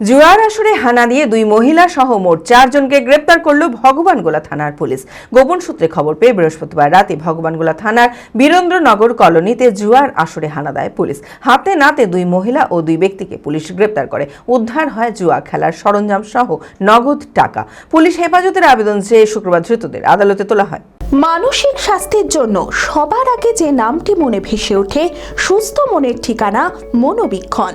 জুয়ার আসরে হানা দিয়ে দুই মহিলা সহ মোট চারজনকে গ্রেপ্তার করল ভগবানগোলা থানার পুলিশ। গোপন সূত্রে খবর পেয়ে বৃহস্পতিবার রাতে ভগবানগোলা থানার বীরেন্দ্রনগর কলোনিতে জুয়ার আসরে হানা দেয় পুলিশ। হাতে নাতে দুই মহিলা ও দুই ব্যক্তিকে পুলিশ গ্রেপ্তার করে। উদ্ধার হয় জুয়া খেলার সরঞ্জাম সহ নগদ টাকা। পুলিশ হেফাজতের আবেদন চেয়ে শুক্রবার ধৃতদের আদালতে তোলা হয়। মানসিক স্বাস্থ্যের জন্য সবার আগে যে নামটি মনে ভেসে ওঠে, সুস্থ মনের ঠিকানা মনোবীক্ষণ।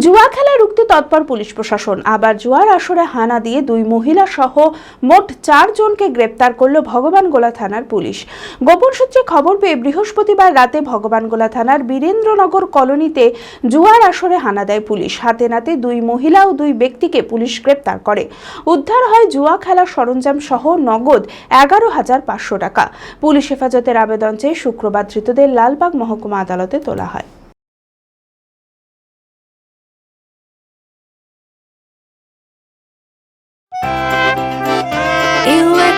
জুয়া খেলা রুখতে তৎপর পুলিশ প্রশাসন। আবার জুয়ার আসরে হানা দিয়ে দুই মহিলা সহ মোট চারজনকে গ্রেপ্তার করল ভগবানগোলা থানার পুলিশ। গোপন সূত্রে খবর পেয়ে বৃহস্পতিবার রাতে ভগবানগোলা থানার বীরেন্দ্রনগর কলোনিতে জুয়ার আসরে হানা দেয় পুলিশ। হাতে নাতে দুই মহিলা ও দুই ব্যক্তিকে পুলিশ গ্রেপ্তার করে। উদ্ধার হয় জুয়া খেলার সরঞ্জাম সহ নগদ এগারো হাজার পাঁচশো টাকা। পুলিশ হেফাজতের আবেদন চেয়ে শুক্রবার ধৃতদের লালবাগ মহকুমা আদালতে তোলা হয়।